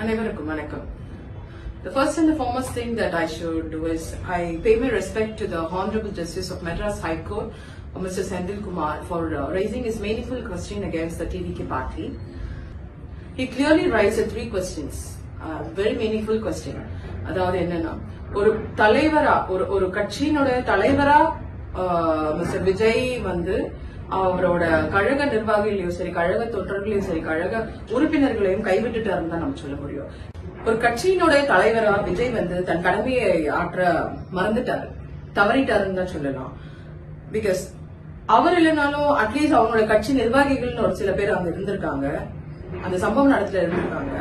அனைவருக்கும் வணக்கம் The first and the foremost thing that I should do is I pay my respect to the Honorable Justice of Madras High Court, Mr. Sendil Kumar, for raising his meaningful question against the TVK party. He clearly raised three questions, uh, very meaningful question. அதாவது என்னன்னா ஒரு தலைவரா ஒரு ஒரு கட்சியினுடைய தலைவரா mister Vijay வந்து அவரோட கழக நிர்வாகிகளையும் சரி கழக தொண்டர்களையும் சரி கழக உறுப்பினர்களையும் கைவிட்டுட்டாருன்னு தான் நம்ம சொல்ல முடியும். ஒரு கட்சியினுடைய தலைவரா விஜய் வந்து தன் கடமையை ஆற்ற மறந்துட்டாரு. தவறிட்டாருன்னு தான் சொல்லலாம். பிகாஸ் அவர் இல்லைனாலும் அட்லீஸ்ட் அவங்களோட கட்சி நிர்வாகிகள்னு ஒரு சில பேர் அங்க இருந்திருக்காங்க. அந்த சம்பவம் நடத்துல இருந்திருக்காங்க.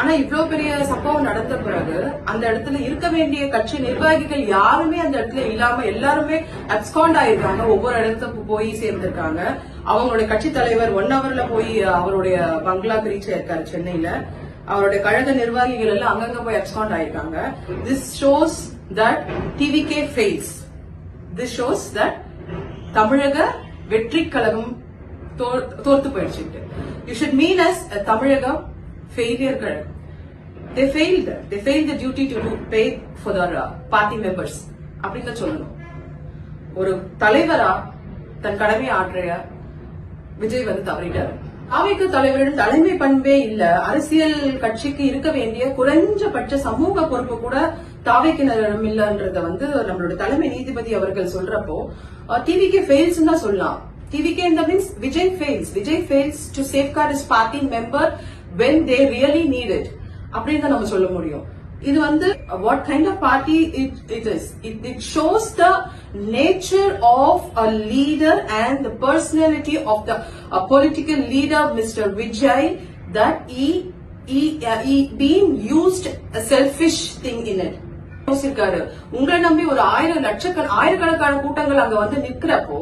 ஆனா இவ்வளவு பெரிய சம்பவம் நடந்த பிறகு அந்த இடத்துல இருக்க வேண்டிய கட்சி நிர்வாகிகள் யாருமே அந்த இடத்துல இல்லாம எல்லாருமே அப்ஸ்காண்ட் ஆயிருக்காங்க. ஒவ்வொரு இடத்துக்கு போய் சேர்ந்திருக்காங்க. அவங்களுடைய கட்சி தலைவர் ஒன் ஹவர்ல போய் அவருடைய பங்களாக்கு ரீச் ஆயிருக்காரு சென்னையில. அவருடைய கழக நிர்வாகிகள் எல்லாம் அங்கங்க போய் அப்ஸ்காண்ட் ஆயிருக்காங்க. This shows that TVK fails this shows that Tamilaga Vettri Kazhagam தோர்த்து போயிடுச்சுட்டு you should mean as Tamilagam failure Kazhagam they failed they fail the duty to pay for their party members அப்படின்னு தான் சொல்லணும். ஒரு தலைவரா தன் கடமை ஆற்றைய விஜய் வந்து தவறிட்டார். அவைக்கு தலைவரிடம் தலைமை பண்பே இல்ல. அரசியல் கட்சிக்கு இருக்க வேண்டிய குறைஞ்சபட்ச சமூக பொறுப்பு கூட தாவைக்கினரிடம் இல்லன்றத வந்து நம்மளோட தலைமை நீதிபதி அவர்கள் சொல்றப்போ டிவிக்கு ஃபெயில்ஸ் தான் சொல்லலாம். டிவிகே இந்த means Vijay fails Vijay fails to safeguard is party member when they really need it அப்படின்னு தான் நம்ம சொல்ல முடியும். இது வந்து what kind of party it it is it it shows the nature of a leader and the personality of the political leader mister Vijay that he been used selfish thing in it யோசிச்சிருக்காரு உங்களை நம்பி ஒரு ஆயிரம் லட்சக்கண ஆயிரக்கணக்கான கூட்டங்கள் அங்க வந்து நிக்கிறப்போ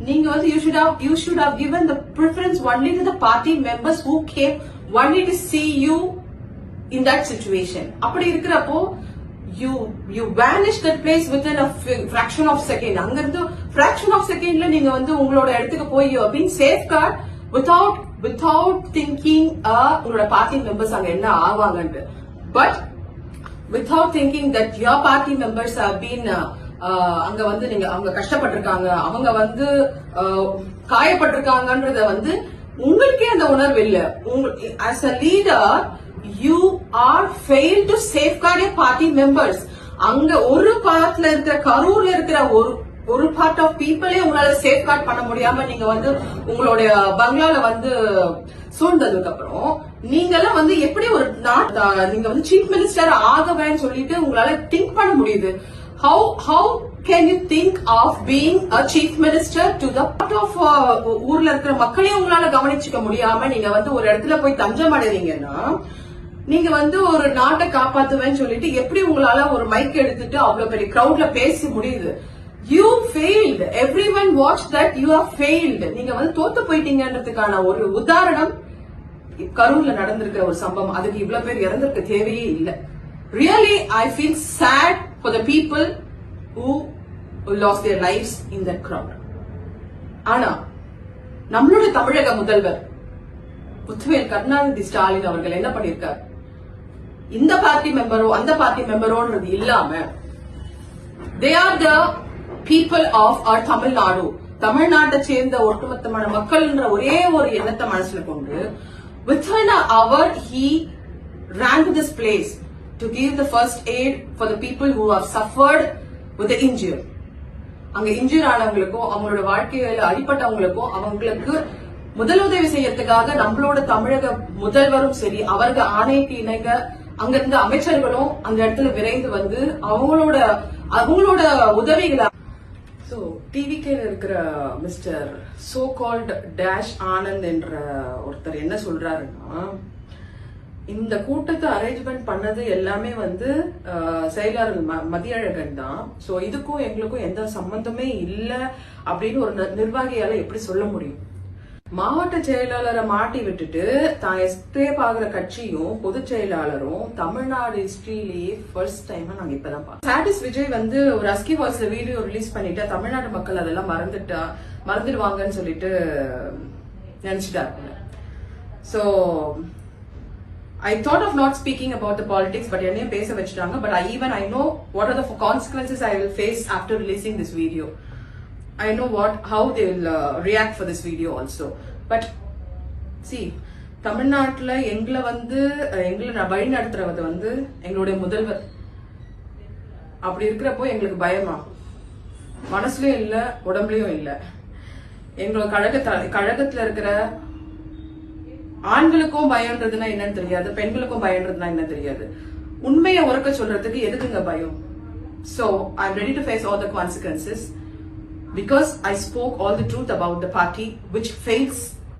நீங்க வந்து you should have you should have given the preference only to the party members who came only to see you in that situation அப்படி இருக்கிறப்போ you you vanish that place with in fraction of second அங்கிருந்து fraction of செகண்ட்ல நீங்க வந்து உங்களோட இடத்துக்கு போய் அப்படின்னு safeguard without without thinking உங்களோட பார்ட்டி மெம்பர்ஸ் அங்க என்ன ஆவாங்கன்னு but without thinking that your party members been அங்க வந்து நீங்க அவங்க கஷ்டப்பட்டிருக்காங்க அவங்க வந்து uh, காயப்பட்டிருக்காங்கன்றத வந்து உங்களுக்கே அந்த உணர்வு இல்ல. As a leader you are fail to safeguard your party members அங்க ஒரு பார்ட்ல இருக்கிற கரூர்ல இருக்கிற ஒரு ஒரு பார்ட் ஆஃப் பீப்புளே உங்களால சேஃப்கார்ட் பண்ண முடியாம நீங்க வந்து உங்களுடைய பங்களால வந்து சூழ்ந்ததுக்கு அப்புறம் நீங்கெல்லாம் வந்து எப்படி ஒரு நாட் நீங்க வந்து சீஃப் மினிஸ்டர் ஆகவேன்னு சொல்லிட்டு உங்களால திங்க் பண்ண முடியுது? How how can you think of being a chief minister to the part of ஊர்ல இருக்கிற மக்களையும் உங்களால கவனிச்சுக்க முடியாம நீங்க வந்து ஒரு இடத்துல போய் தஞ்சம் அடைறீங்கன்னா நீங்க வந்து ஒரு நாட்டை காப்பாத்துவேன்னு சொல்லிட்டு எப்படி உங்களால ஒரு மைக் எடுத்துட்டு அவ்வளவு பெரிய கிரௌட்ல பேச முடியுது? You failed every one watch that you are failed நீங்க வந்து தோத்து போயிட்டீங்கன்றதுக்கான ஒரு உதாரணம் கரூர்ல நடந்திருக்கிற ஒரு சம்பவம். அதுக்கு இவ்வளவு பேர் இறந்திருக்க தேவையே இல்லை. Really I feel sad for the people who lose their lifes in that crowd ஆனா நம்மளோட தமிழக முதல்வர் முத்துவேல் கருணாநிதி ஸ்டாலின் அவர்கள் என்ன பண்ணிருக்கார் இந்த பார்ட்டி மெம்பரோ அந்த பார்ட்டி மெம்பரோன்றது இல்லாம they are the people of our Tamil Nadu தமிழ்நாட்டை சேர்ந்த ஒட்டுமொத்தமான மக்கள்ன்ற ஒரே ஒரு எண்ணத்தை மனசுல கொண்டு with our he he ran to this place to give the first aid for the people who have suffered with the injury. அங்க இன்ஜூர் ஆனவங்களுக்கும் அவங்களோட வாழ்க்கையில அடிப்பட்டவங்களுக்கும் அவங்களுக்கு முதலுதவி செய்யறதுக்காக நம்மளோட தமிழக முதல்வரும் சரி அவர்கள் ஆணைக்கு இணங்க அங்க இருந்த அமைச்சர்களும் அந்த இடத்துல விரைந்து வந்து அவங்களோட அவங்களோட உதவிகளை ஸோ டிவிகேல இருக்கிற mister so called dash Anand என்ற ஒருத்தர் என்ன சொல்றாருன்னா இந்த கூட்டத்தை அரேஞ்ச்மெண்ட் பண்ணது எல்லாமே வந்து செயலாளர் ம- மதியழகன் தான். ஸோ இதுக்கும் எங்களுக்கும் எந்த சம்பந்தமே இல்லை அப்படின்னு ஒரு நிர்வாகியால எப்படி சொல்ல முடியும்? மாவட்ட செயலாளரை மாட்டி விட்டுட்டு தான் எஸ்கேப் ஆகுற கட்சியும் பொதுச் செயலாளரும் தமிழ்நாடு ஹிஸ்டரியிலேயே ஃபர்ஸ்ட் டைம் நாங்க இப்பதான் பார்த்தோம் சாட்டிஸ் விஜய் வந்து ஒரு அஸ்கி வாய்ஸ்ல வீடியோ ரிலீஸ் பண்ணிட்டு தமிழ்நாடு மக்கள் அதெல்லாம் மறந்துட்டா மறந்துடுவாங்கன்னு சொல்லிட்டு நினைச்சிட்டாங்க so I thought of not speaking about the politics but என்னையும் பேச வச்சுட்டாங்க. But I even I know what are the consequences I will face after releasing this video I know what how they'll uh, react for this video also. But see, தமிழ்நாட்டுல எங்களை வந்து எங்களை ந- வழி நடத்துறவது வந்து எங்களுடைய முதல்வர். அப்படி இருக்கிறப்போ எங்களுக்கு பயமா? மனசுலயும் இல்ல உடம்புலயும் இல்ல. எங்களோட கழக கழகத்துல இருக்கிற ஆண்களுக்கும் பயம்ன்றதுன்னா என்னன்னு தெரியாது பெண்களுக்கும் பயம்ன்றதுனா என்ன தெரியாது. உண்மையை உறக்க சொல்றதுக்கு எதுக்குங்க பயம்? So I ready to face all the consequences because I spoke all the truth about the party which fails